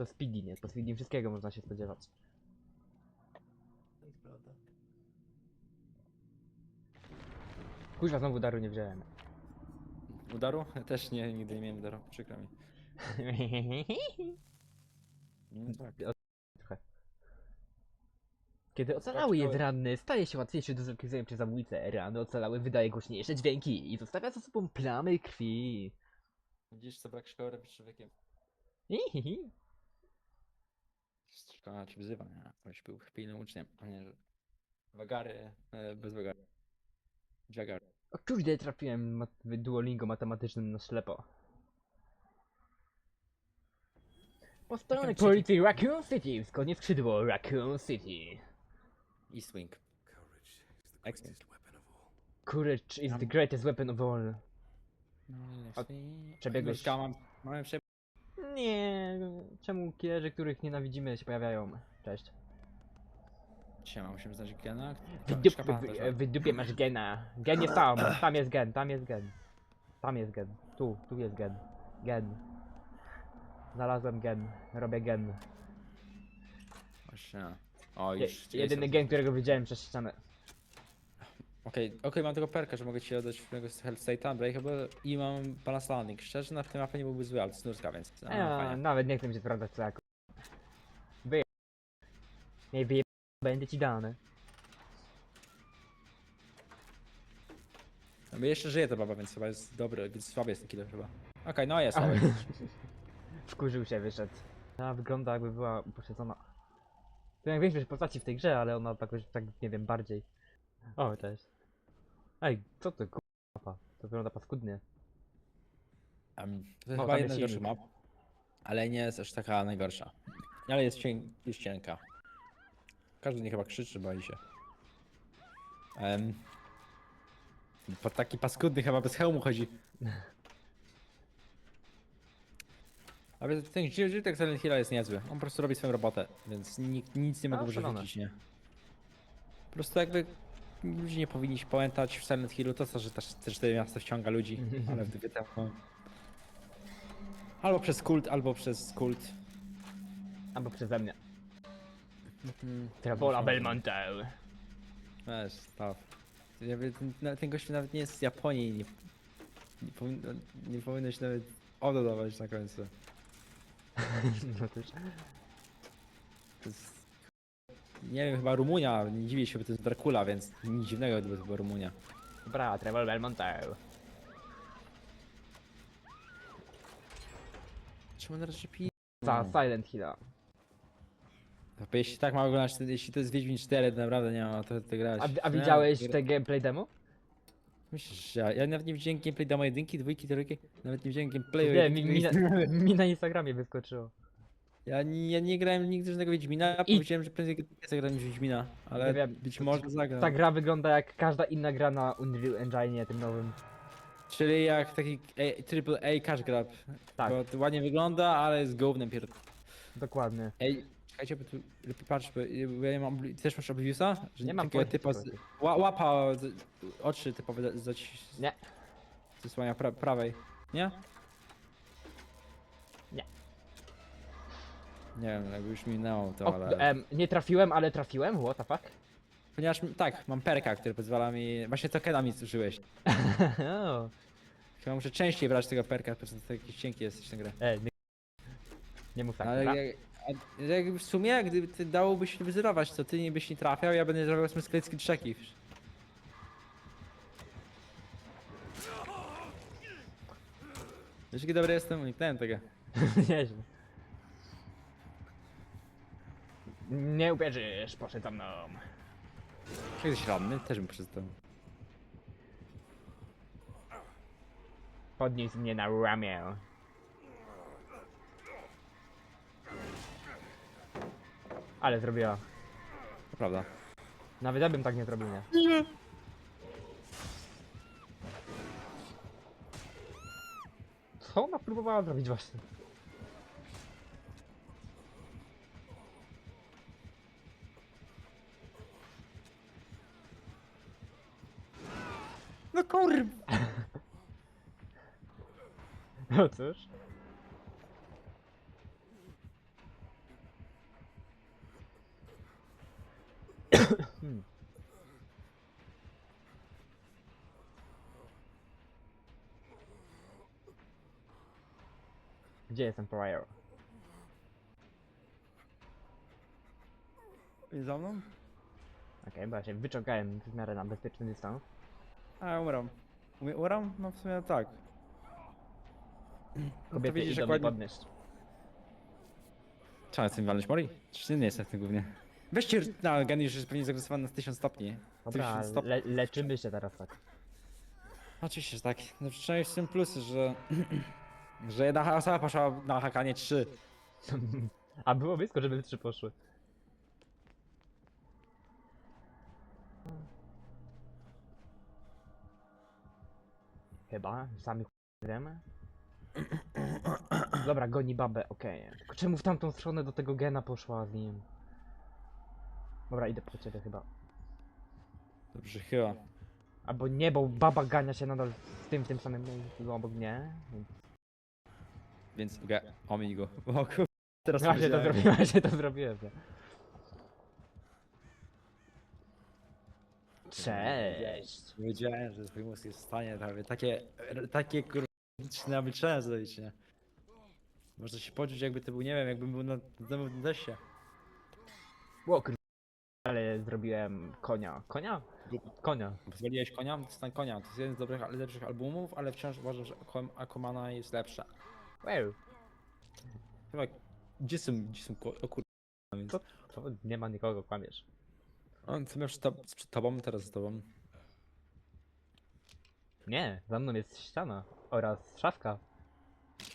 to speedin jest, po speedin wszystkiego można się spodziewać. To jest prawda. Kuźwa, znowu daru nie wziąłem. Udaru? Ja też nie, nigdy nie miałem udaru, przykro mi. No tak. Trochę. Kiedy ocalały jest ranny, staje się łatwiejszy do zakrywania przez zabójcę. Rany ocalały wydaje głośniejsze dźwięki i zostawia za sobą plamy krwi. Widzisz co brak szkoły robić z człowiekiem? Hihihi. Ci wzywa, nie? Ktoś był pilnym uczniem, a nie, że... Wagary, e, bez wagary. Jagary. O kurde, trafiłem mat- w Duolingo matematycznym na ślepo. Jakim policji Raccoon City, wschodnie skrzydło Raccoon City. East Wing. Courage is the greatest weapon of all. A przebiegłeś- Mam, mamy prze... Nie, czemu killerzy, których nienawidzimy się pojawiają? Cześć. Siema, musimy znaleźć gena. Wydup, w, w dupie masz gena. Gen jest tam, tam jest gen, tam jest gen. Tam jest gen. Tu, tu jest gen. Gen. Znalazłem gen, robię gen. Właśnie. O, Je, już. jedyny gen, którego widziałem przez ścianę. Okej, okej, mam tego perka, że mogę ci oddać tego z Health State'a, Breakable i mam Balance Landing. Szczerze, na tej mapie nie byłby zły, ale to jest nurska, więc... a, Ja, fajnie. nawet nie chcę mi się sprawdzać co jak. Wyje... Nie wyje... Będzie ci dane. No, jeszcze żyje ta baba, więc chyba jest dobry, więc słaby jest ten killer chyba. Okej, no jest słaby. Wkurzył się, wyszedł. Ona wygląda jakby była upośledzona. To jak większość postaci w tej grze, ale ona tak, tak nie wiem, bardziej. O, cześć. Ej, co to kurwa? To wygląda paskudnie. Um, to O, chyba tam jedna z jest silnik. map, ale nie jest aż taka najgorsza. Ale jest, cień, jest cienka. Każdy nie chyba krzyczy, boi się. Um, po taki paskudny chyba bez hełmu chodzi. A więc ten Żytek Silent Hill jest niezły. On po prostu robi swoją robotę, więc nikt nic nie A, mogę szalone. wyrzucić, nie? Po prostu jakby ludzie nie powinni się pamiętać w Silent Hillu, to co, że też te cztery miasta wciąga ludzi, ale w dwie no. Albo przez kult, albo przez kult. Albo przeze mnie. Mm, Trabola muszą- Belmonte. Weź, stop. Jakby ten, na- ten gościu nawet nie jest z Japonii nie, nie, powinno, nie powinno się nawet o dodawać na końcu. No też. To jest, nie wiem, chyba Rumunia, nie dziwię się, bo to jest Dracula, więc nic dziwnego, gdyby to była Rumunia. Dobra, Trevor Belmonte. Czemu na razie pi... Za. Silent Hilla. Jeśli tak ma oglądać, to- jeśli to jest Wiedźmin 4, to naprawdę nie ma to, to grać. A, a Nie, widziałeś gra- te gameplay demo? Myślisz, że ja, ja nawet nie widziałem gameplay demo jedynki, dwójki, trójki, nawet nie widziałem gameplayu Nie, mi, jedynki. mi, na, mi na Instagramie wyskoczyło. Ja nie, ja nie grałem nigdy żadnego Wiedźmina, I- powiedziałem, że prędzej zagram niż Wiedźmina, ale Nie wiem, być to- może zagram. Ta gra wygląda jak każda inna gra na Unreal Engine tym nowym. Czyli jak taki A, triple A cash grab. Tak. Bo to ładnie wygląda, ale jest gównem pier... Dokładnie. Ej, czekajcie, bo tu lepiej patrz, bo bo ja nie mam... Ty też masz Obliviusa? Że Nie mam takiego pojęcia, typa co z... Ła, łapa, z... oczy typowe za... Nie. Zesłania pra... prawej. Nie. Nie wiem, jakby już minęło to, O, ale... em, nie trafiłem, ale trafiłem, what the fuck? Ponieważ tak, mam perka, który pozwala mi... Właśnie tokena mi zużyłeś. O, Chyba muszę częściej brać tego perka, po prostu to jakiś cienki jesteś ten grę. Ej, nie, nie mów tak, Ale dobra? jak, a, jak w sumie, gdyby ty dałoby się wyzerować, to ty nie byś nie trafiał, ja będę zrobił smysklecki trzeki. Wiesz, jaki dobry jestem? Uniknąłem tego. Nieźle. Nie uwierzysz, poszedł za mną. Jesteś ranny? Też bym przeczytał. Podniósł mnie na ramię. Ale zrobiła. To prawda. Nawet ja bym tak nie zrobił, nie? Co ona próbowała zrobić właśnie? No cóż. Gdzie jest Emperor? I za mną? Okej, bo ja się wyczekałem w miarę na bezpieczny dystans. A, umieram. Umie- Umieram? No w sumie tak. Kobiety widzisz, idą jak mnie ładnie- podnieść. Trzeba z tym walnąć Mori? Czy ty nie jesteś w tym głównie? Weźcie, no, geniusz jest pewnie zagłosowany na 1000 stopni. Dobra, 1000 stopni. le leczymy się teraz tak. Oczywiście, że tak. No przynajmniej z tym plusy, że... że jedna osoba poszła na hakanie 3. A było blisko, żeby trzy poszły. Chyba, sami ch- wiemy. Dobra, goni babę, okej. Tylko czemu w tamtą stronę do tego gena poszła z nim? Dobra, idę po ciebie chyba. Dobrze, chyba. Albo nie, bo baba gania się nadal w tym, w tym samym miejscu obok mnie. Więc... Więc ge, omiń go. O kur... Teraz Właśnie to powiedziałem. zrobiłem, właśnie to zrobiłem. Cześć. Wiedziałem, że twój mózg jest w stanie prawie takie, takie obliczenia zrobić, nie? Można się poczuć jakby to był, nie wiem, jakbym był na nowym desie. Ło, kur... Ale zrobiłem konia. Konia? Konia. Pozwoliłeś konia? To jest ten konia. To jest jeden z dobrych, ale lepszych albumów, ale wciąż uważam, że Aquam- Aquamana jest lepsza. Wow. Chyba, gdzie są, gdzie są, ko- o kur... Więc... To nie ma nikogo, kłamiesz. On co miał przed, to, przed tobą, teraz z tobą. Nie, za mną jest ściana oraz szafka.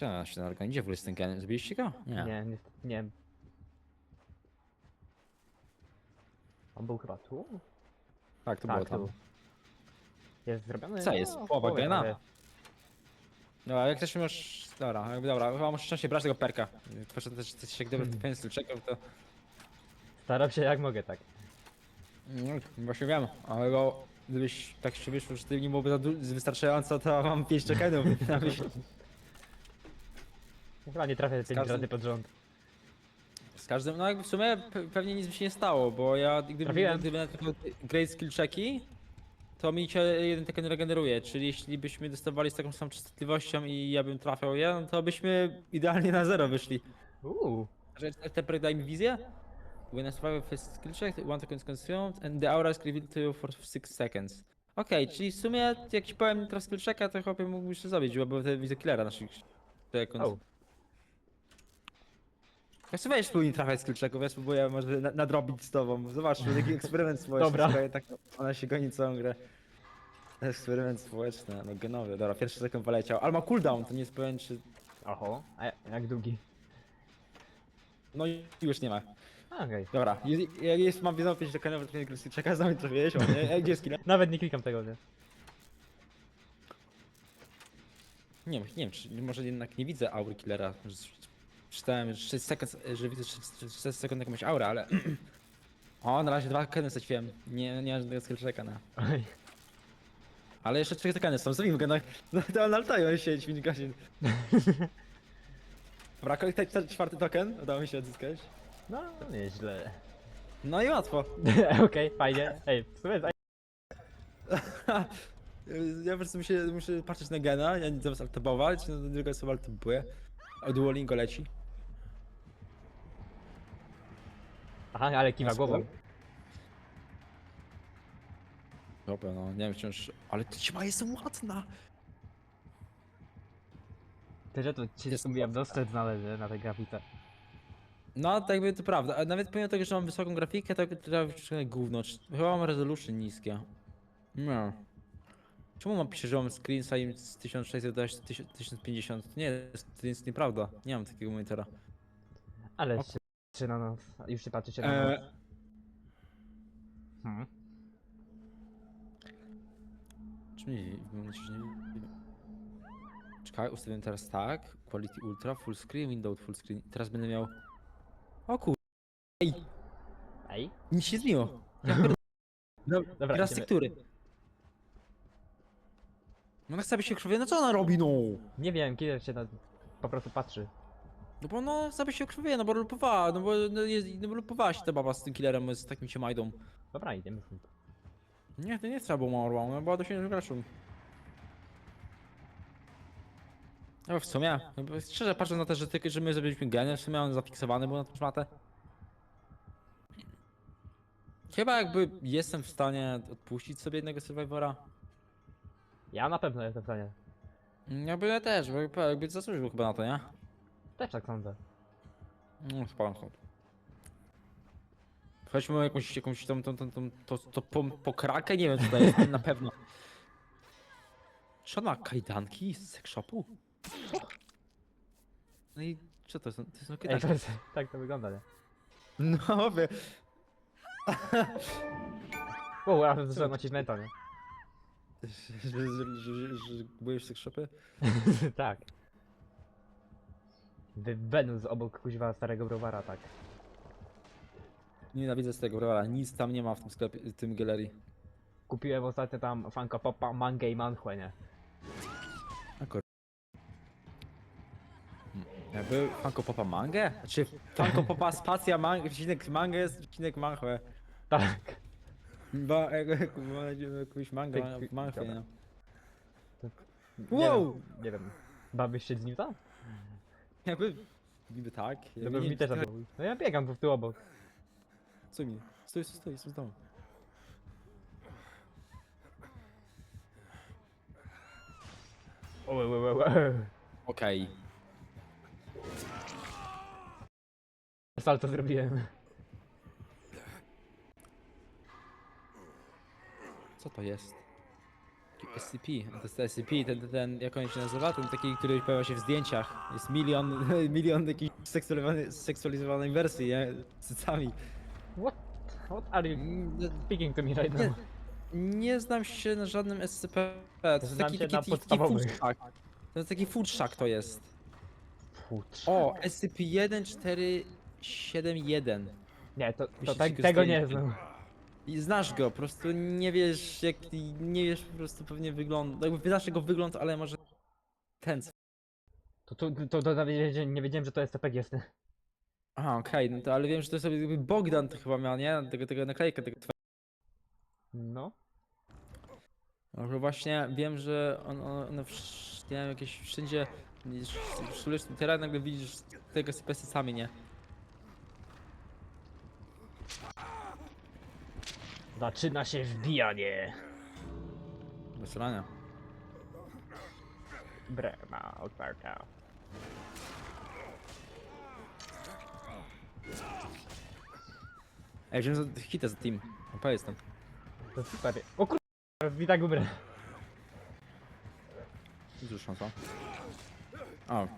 Ja się na organizie w ogóle jest ten gen. Zbiliście go? Nie. Nie, nie, nie. On był chyba tu? Tak, to tak, było tam. tu. Jest zrobiony? Co jest? No, Połowa połowie gena? prawie. Dobra, jak też masz... Dobra, jakby dobra, chyba muszę się brać tego perka. Proszę też coś jak dobry pencil czekał, to... Staram się jak mogę, tak. No, właśnie wiem, ale go... Gdybyś tak się wyszło, że ty nie byłoby za du- wystarczająco, to mam 5 czekanów. Chyba nie trafię pięć każdym- razy pod rząd. Z każdym, no jakby w sumie pe- pewnie nic by się nie stało, bo ja gdyby, Trafiłem. gdyby na tylko great skill checki, to mi się jeden token regeneruje, czyli jeśli byśmy dostawali z taką samą częstotliwością i ja bym trafiał je, no to byśmy idealnie na zero wyszli. Uuu. Że Temper daj mi wizję. When I survive first skill check, one token is consumed and the aura is revealed to you for 6 seconds. Okej, czyli w sumie jak ci powiem teraz skill checka, to chłopie mógłbyś to zrobić, bo te widzę killera naszych sekund. O. Ja sobie weź spróbuj nie trafiać skill checków, ja spróbuję może na- nadrobić z tobą. Zobacz, taki eksperyment społeczny. Dobra. słuchaj, Tak, ona się goni całą grę. Eksperyment społeczny, no genowy. Dobra, pierwszy sekund poleciał. Ale ma cooldown, to nie jest pewien czy... Oho. A ja- jak długi? No i już nie ma. Okej. Dobra, jest, jak jest, mam wiedzą 5 tokenów, to nie skill checka, zamiast trafiłeś, o nie? Ej, Gdzie jest? Nawet nie klikam tego, nie? Nie wiem, nie wiem, czy może jednak nie widzę aury killera. Czytałem, że 6 sekund, że widzę 6 sekund jakąś aurę, ale... O, na razie dwa tokeny straciłem. Nie, nie mam żadnego skill checka na... Oj. Ale jeszcze trzy tokeny są, zrobimy go na... No to naltają się 5 godzin. Dobra, kolej- te- te- czwarty token udało mi się odzyskać. No, nieźle. No i łatwo. Okej, fajnie. Ej, w sumie Ja po prostu muszę, muszę patrzeć na gena, ja nie zamiast altabować, no druga osoba altabuje. A Duolingo leci. Aha, ale kiwa głową. Dobra, no nie wiem wciąż, ale to ćma jest ładna. Ty, że to ci Jest mówiłem dostęp znaleźć na tej grafice. No, tak jakby to prawda, nawet pomimo tego, że mam wysoką grafikę, to trochę gówno. Czy- Chyba mam resolution niskie. Nie. Czemu mam pisze, że mam screen size z 1600 do 1050? Nie, to jest nieprawda. Nie mam takiego monitora. Ale O się patrzy na nas. Już się patrzy na Eee, nas. Hmm. Czy mnie że nie... Czekaj, ustawiam teraz tak. Quality Ultra, full screen, window full screen. Teraz będę miał... O kur... Ej, Ej, nic się zmieniło. Ja pierd... no, Dobra, gra z idziemy. tektury. No tak sobie się krzywie, no co ona robi, no? nie wiem, kiedy się na... po prostu patrzy. No bo no sobie się krzywie, no bo lupowała, no bo, no, jest, no bo lupowała się ta baba z tym killerem, z takim się majdą. Dobra, idziemy stąd. Nie, to nie trzeba było marła, ona była do siebie graczem. No w sumie, szczerze patrząc na to, że, tylko, że my zrobiliśmy geny, w sumie on zafiksowany był na tą szmatę. Chyba jakby jestem w stanie odpuścić sobie jednego Survivora. Ja na pewno jestem w stanie. Jakby ja też, bo jakby- zasłużył chyba na to, nie? Też tak sądzę. No spoko. Chodźmy o jakąś, jakąś tą, tą, tą, tą to, to po, pokrakę, nie wiem co to jest, na pewno. Czy on ma kajdanki z sex shopu? No i co to są? To są Ej, to jest, tak to wygląda, nie? No, wie. O, ja zacząłem achievementa, nie? Że, że, że, że, że byłeś w sex shopie? tak. Wy- Wenus obok kuźwa starego browara, tak. Nienawidzę z tego browara, nic tam nie ma w tym sklepie, w tym galerii. Kupiłem ostatnio tam Funko Popa, Mangę i Manchłę, nie? Jakby Funko Popa mangę? Czy Funko Popa spacja mangę, wycinek mangę jest manchłę. Tak. Ba, jak, jak, jak, jakąś mangę, Ty- manchwę, dobra. nie? Nie Wow! Wiem, nie wiem. Bawisz się z nim tam? Jakby, niby tak. No jakby bo nie- mi też. No ja biegam tu, tu obok. Co mi? Stój, stój, stój, stój o. Okej. Salto zrobiłem. Co to jest? Taki SCP. To jest SCP, ten, ten, ten, jak on się nazywa? Ten taki, który pojawia się w zdjęciach. Jest milion, milion jakichś seksualizowanej, seksualizowanej wersji, nie? Z cycami. What? What are you Nie, speaking to me right now? nie znam się na żadnym SCP. To jest Znam taki, się taki, na taki, taki podstawowych. futrzak. To jest taki futrzak to jest. Futrz. O, SCP-1471. Nie, to, to Myślicie, tak, go tego nie znam. I znasz go, po prostu nie wiesz jak, nie wiesz po prostu pewnie wygląd, jakby znasz jego wygląd, ale może ten. To, to, to, to nawet nie, nie wiedziałem, że to jest jest. Aha, okej, no to ale wiem, że to sobie jakby Bogdan to chyba miał, nie? Tego, tego naklejkę, tego No. Może właśnie wiem, że on, on, one wsz- nie wiem, jakieś wszędzie szulesz teraz nagle widzisz tego z pesticami, nie? Zaczyna się wbijanie. Bez rania. Brema otwarta. Ej, wziąłem za hita za team. Opa jestem. To super. O kur... Wita gubrę. Dużo szansa. O.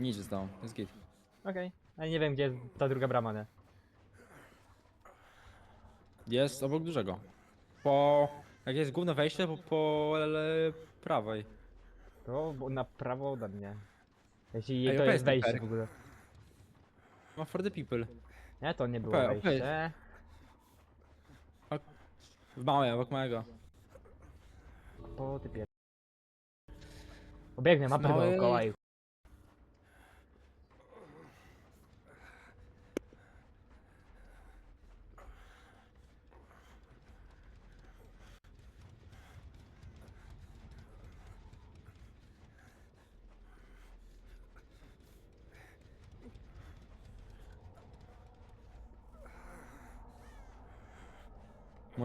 Nic się stało, jest git. Okej. Ale nie wiem, gdzie jest ta druga brama, nie? Jest obok dużego. Po... Jak jest główne wejście, po, po le, prawej. To bo na prawo ode mnie. Jeśli Ej, to jest jest wejście w ogóle. Ma for the people. Nie, to nie było Opa, opa wejście. W małe, obok małego. Po typie. Obiegnę mapę Małe- dookoła i...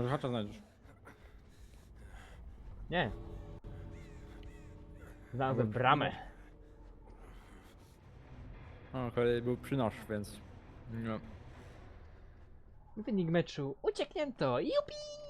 Może hacza znajdziesz. Nie. Znalazłem bramę. O, kolej był przy nosz, więc... Nie. Wynik meczu ucieknięto. Jupi!